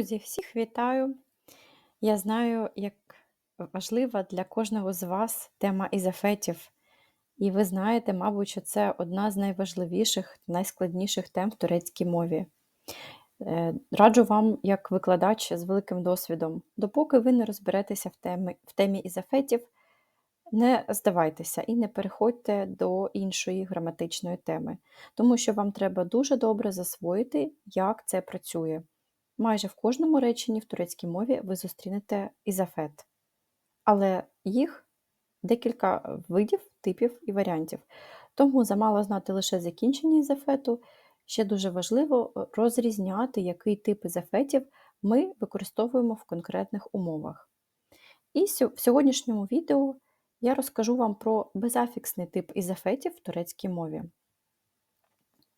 Друзі, всіх вітаю! Я знаю, як важлива для кожного з вас тема ізофетів. І ви знаєте, мабуть, що це одна з найважливіших, найскладніших тем в турецькій мові. Е, Раджу вам, як викладач з великим досвідом, допоки ви не розберетеся в темі, в темі ізофетів, не здавайтеся і не переходьте до іншої граматичної теми, тому що вам треба дуже добре засвоїти, як це працює. Майже в кожному реченні в турецькій мові ви зустрінете ізофет, але їх декілька видів, типів і варіантів. Тому замало знати лише закінчення ізофету, ще дуже важливо е, розрізняти, який тип ізофетів ми використовуємо в конкретних умовах. І в сьогоднішньому відео я розкажу вам про безафіксний тип ізофетів в турецькій мові.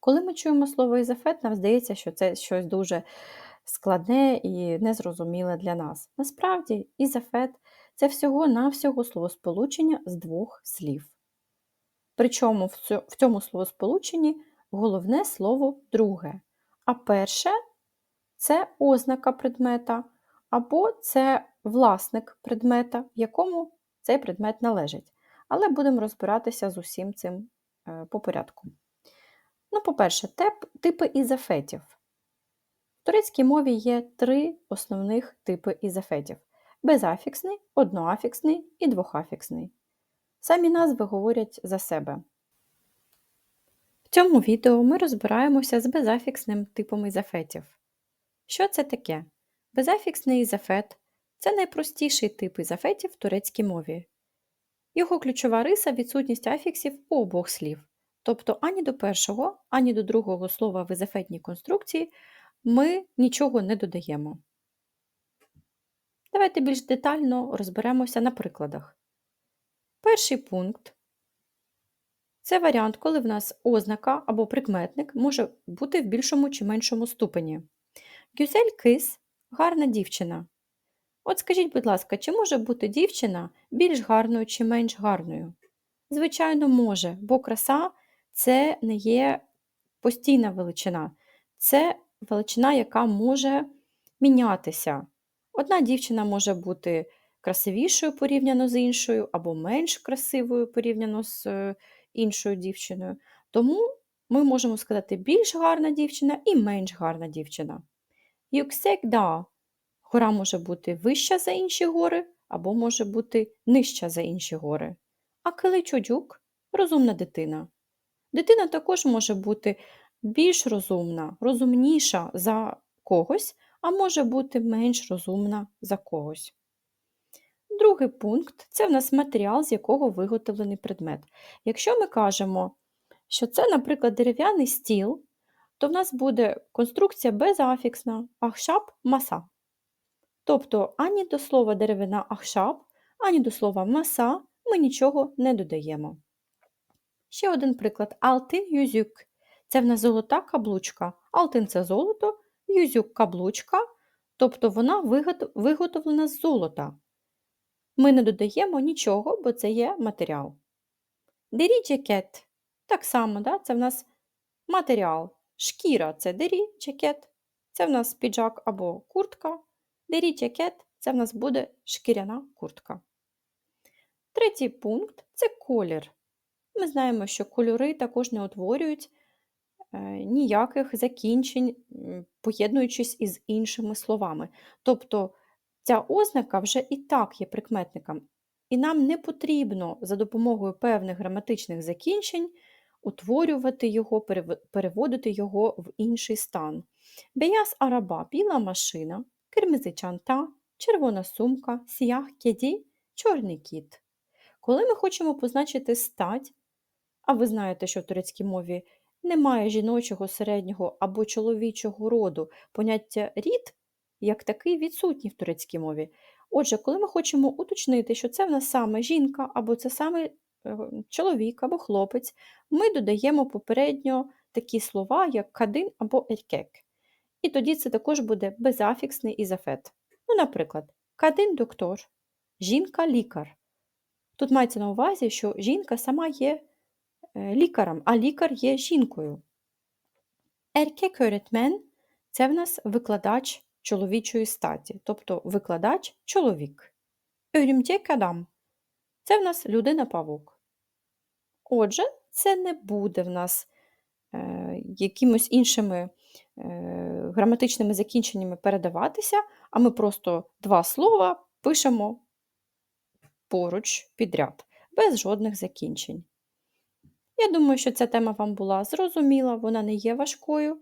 Коли ми чуємо слово ізофет, нам здається, що це щось дуже складне і незрозуміле для нас. Насправді, ізофет це всього-навсього словосполучення з двох слів. Причому в цьому словосполученні головне слово друге. А перше це ознака предмета, або це власник предмета, якому цей предмет належить. Але будемо розбиратися з усім цим е, по порядку. Ну, по-перше, типи ізофетів. Турецькій мові є три основних типи ізофетів: безафіксний, одноафіксний і двохафіксний. Самі назви говорять за себе. В цьому відео ми розбираємося з безафіксним типом ізофетів. Що це таке? Безафіксний ізофет це найпростіший тип ізофетів в турецькій мові. Його ключова риса відсутність афіксів у обох слів. Тобто ані до першого, ані до другого слова в ізофетній конструкції ми нічого не додаємо. Давайте більш детально розберемося на прикладах. Перший пункт це варіант, коли в нас ознака або прикметник може бути в більшому чи меншому ступені. Гюзель кис гарна дівчина. От скажіть, будь ласка, чи може бути дівчина більш гарною чи менш гарною? Звичайно, може, бо краса це не є постійна величина, це величина, яка може мінятися. Одна дівчина може бути красивішою порівняно з іншою, або менш красивою порівняно з е, іншою дівчиною. Тому ми можемо сказати більш гарна дівчина і менш гарна дівчина. Юксек да. Гора може бути вища за інші гори, або може бути нижча за інші гори. А киличудюк розумна дитина. Дитина також може бути більш розумна, розумніша за когось, а може бути менш розумна за когось. Другий пункт це в нас матеріал, з якого виготовлений предмет. Якщо ми кажемо, що це, наприклад, дерев'яний стіл, то в нас буде конструкція безафіксна, ахшап маса. Тобто ані до слова деревина ахшап, ані до слова маса ми нічого не додаємо. Ще один приклад алтин юзюк. Це в нас золота каблучка. Алтин це золото, юзюк каблучка, тобто вона виготовлена з золота. Ми не додаємо нічого, бо це є матеріал. Дері джекет. Так само, да? це в нас матеріал. Шкіра це дері джекет, це в нас піджак або куртка. Дері джекет це в нас буде шкіряна куртка. Третій пункт це колір. Ми знаємо, що кольори також не утворюють ніяких закінчень, поєднуючись із іншими словами. Тобто ця ознака вже і так є прикметником, і нам не потрібно за допомогою певних граматичних закінчень утворювати його, переводити його в інший стан. Беяс араба біла машина, кирмизи чанта, червона сумка, сіях кеді, чорний кіт. Коли ми хочемо позначити стать, а ви знаєте, що в турецькій мові немає жіночого, середнього або чоловічого роду, поняття рід як такий відсутній в турецькій мові. Отже, коли ми хочемо уточнити, що це в нас саме жінка, або це саме е, чоловік або хлопець, ми додаємо попередньо такі слова, як кадин або еркек. І тоді це також буде безафіксний ізофет. Ну, наприклад, кадин доктор, жінка лікар. Тут мається на увазі, що жінка сама є лікарем, а лікар є жінкою. Еркек це в нас викладач чоловічої статі, тобто викладач чоловік. Örümcek це в нас людина-павук. Отже, це не буде в нас е, якимось іншими е, граматичними закінченнями передаватися, а ми просто два слова пишемо поруч підряд, без жодних закінчень. Я думаю, що ця тема вам була зрозуміла, вона не є важкою,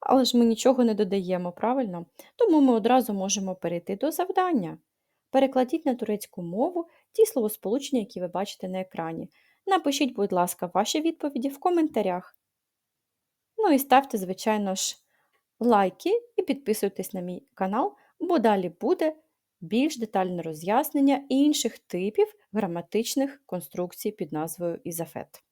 але ж ми нічого не додаємо, правильно? Тому ми одразу можемо перейти до завдання. Перекладіть на турецьку мову ті словосполучення, які ви бачите на екрані. Напишіть, будь ласка, ваші відповіді в коментарях. Ну і ставте, звичайно ж, лайки і підписуйтесь на мій канал, бо далі буде більш детальне роз'яснення інших типів граматичних конструкцій під назвою ізофет.